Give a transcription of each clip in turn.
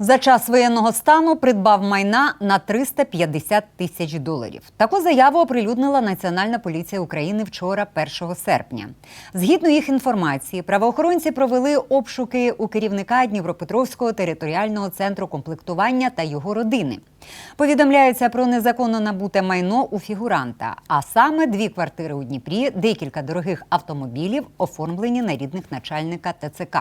За час воєнного стану придбав майна на 350 тисяч доларів. Таку заяву оприлюднила Національна поліція України вчора, 1 серпня. Згідно їх інформації, правоохоронці провели обшуки у керівника Дніпропетровського територіального центру комплектування та його родини. Повідомляється про незаконно набуте майно у фігуранта, а саме дві квартири у Дніпрі, декілька дорогих автомобілів, оформлені на рідних начальника ТЦК.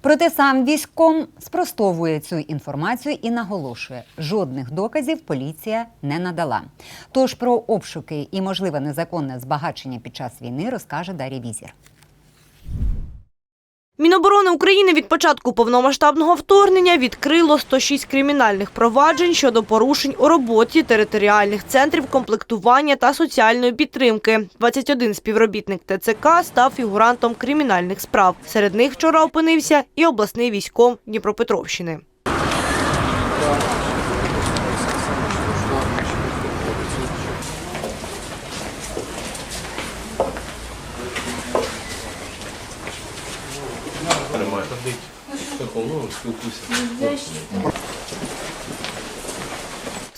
Проте сам військком спростовує цю інформацію і наголошує, жодних доказів поліція не надала. Тож про обшуки і можливе незаконне збагачення під час війни розкаже Дар'я Візір. Міноборони України від початку повномасштабного вторгнення відкрило 106 кримінальних проваджень щодо порушень у роботі територіальних центрів комплектування та соціальної підтримки. 21 співробітник ТЦК став фігурантом кримінальних справ. Серед них вчора опинився і обласний військом Дніпропетровщини. Тримай. Тихо, ну, спілкуйся. Ну,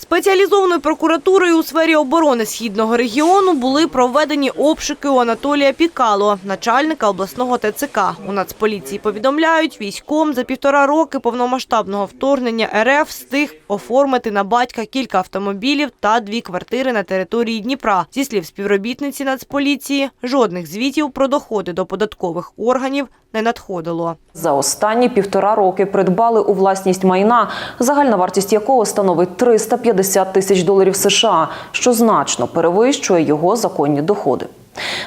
Спеціалізованою прокуратурою у сфері оборони східного регіону були проведені обшуки у Анатолія Пікало, начальника обласного ТЦК. У Нацполіції повідомляють, військом за півтора роки повномасштабного вторгнення РФ встиг оформити на батька кілька автомобілів та дві квартири на території Дніпра. Зі слів співробітниці Нацполіції, жодних звітів про доходи до податкових органів не надходило. За останні півтора роки придбали у власність майна, загальна вартість якого становить 350 тисяч доларів США, що значно перевищує його законні доходи.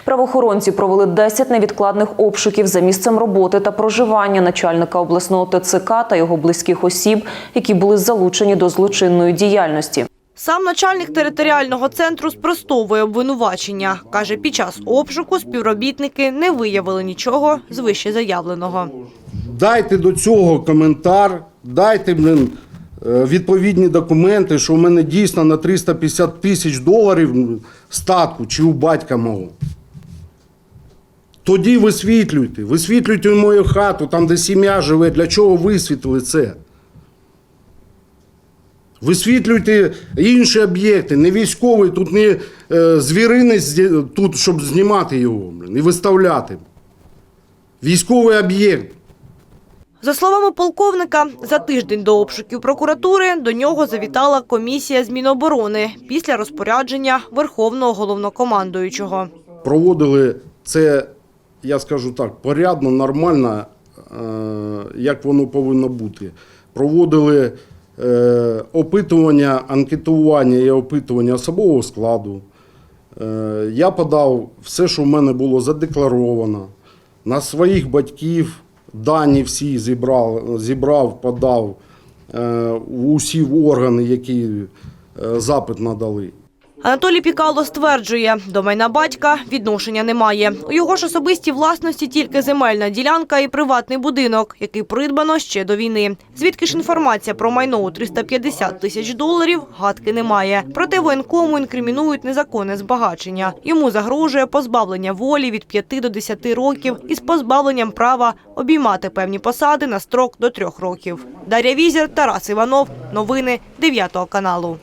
Правоохоронці провели 10 невідкладних обшуків за місцем роботи та проживання начальника обласного ТЦК та його близьких осіб, які були залучені до злочинної діяльності. Сам начальник територіального центру спростовує обвинувачення. Каже, під час обшуку співробітники не виявили нічого з вище заявленого. Дайте до цього коментар, дайте блин, е, відповідні документи, що в мене дійсно на 350 тисяч доларів статку чи у батька мого. Тоді висвітлюйте, висвітлюйте мою хату, там, де сім'я живе. Для чого висвітлили це? Висвітлюйте інші об'єкти, не військовий, тут не е, звіринець тут, щоб знімати його і виставляти. Військовий об'єкт. За словами полковника, за тиждень до обшуків прокуратури до нього завітала комісія з Міноборони після розпорядження Верховного головнокомандуючого. проводили це, я скажу так, порядно, нормально, е, як воно повинно бути. Проводили е, опитування, анкетування і опитування особового складу. Е, Я подав все, що в мене було задекларовано. На своїх батьків дані всі зібрав, зібрав подав е, усі органи, які е, запит надали. Анатолій Пікало стверджує, до майна батька відношення немає. У його ж особистій власності тільки земельна ділянка і приватний будинок, який придбано ще до війни. Звідки ж інформація про майно у 350 тисяч доларів гадки немає. Проте воєнкому інкримінують незаконне збагачення. Йому загрожує позбавлення волі від 5 до 10 років із позбавленням права обіймати певні посади на строк до 3 років. Дар'я Візер, Тарас Іванов. Новини 9 каналу.